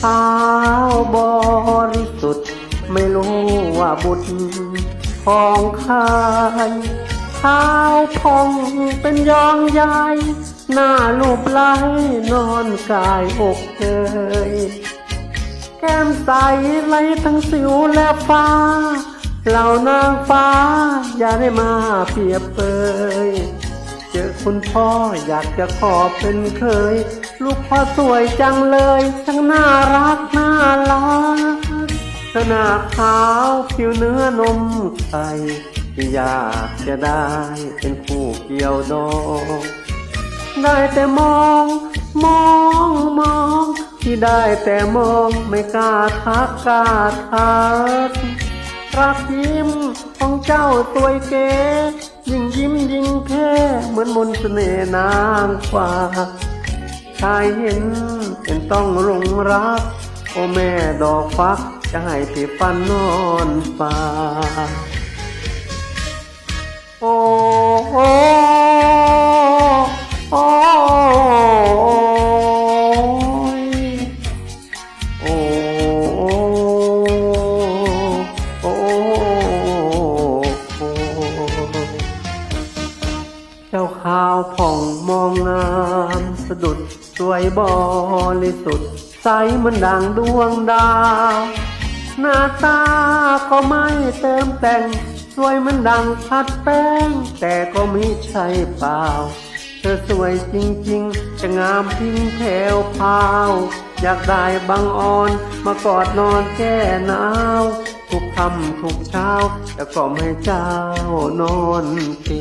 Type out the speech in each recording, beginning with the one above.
ขาวบริสุทธิ์ไม่รู้ว่าบุตรของใครขาวพองเป็นยองใหญ่หน้ารูปไหลนอนกายอกเกยแก้มใสไหลทั้งสิวและฟ้า เหล่านางฟ้าอย่าได้มาเปรียบเปย คุณพ่ออยากจะขอเป็นเคย ลูกพ่อสวยจังเลยทั้งน่ารักน่ารักหน้าขาวผิวเนื้อนมไข่อยากจะได้เป็นคู่เกี่ยวดองได้แต่มอง มองมอง ที่ได้แต่มองไม่กล้าทักกล้าทักรักยิ้มของเจ้าสวยเก๋ ยิ่งแท้เหมือนมนต์เสน่ห์นางฟ้าชายเห็นเป็นต้องหลงรัก โอแม่ดอกฟักจะให้พี่ฟันนอนฟ้าโอ้ สะดุดสวยบริสุทธิ์ใสเหมือนดังดวงดาว หน้าตาก็ไม่เติมแต่ง สวยเหมือนดังพัดแป้ง แต่ก็ม่ใช่เปล่า เธอสวยจริงๆ จะงามพิงแถวพาว อยากได้บางอ่อน มากอดนอนแก้หนาวทุกค่ำทุกเช้าจะกล่อมให้เจ้านอนเพี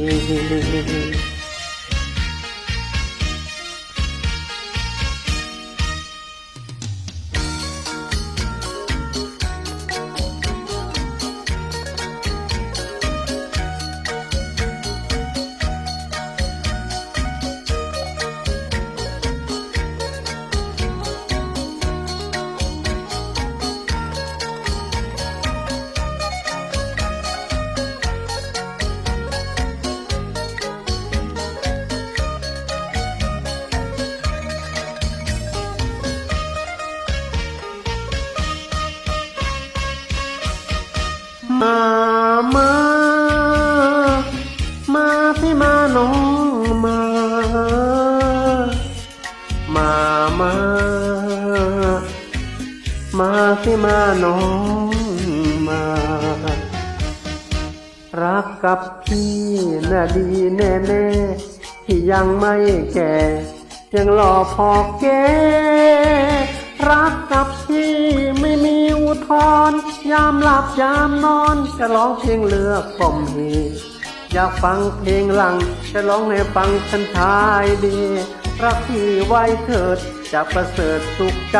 มามามาพี่มาน้องมา มามา มาพี่มาน้องมา รักกับพี่น่ะดีแน่แน่ๆที่ยังไม่แก่ ยังหล่อพอแก่รักกับพี่ไม่มี อุทธรยามหลับยามนอนจะร้องเพลงเลือกกล่อมเฮอยากฟังเพลงหลังจะร้องให้ฟังฉันทายดีรักพี่ไว้เถิดจะประเสริฐสุขใจ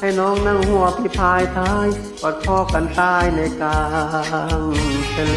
ให้น้องนั่งหัวพี่พายท้ายกอดพ่อกันตายในกลางทะเล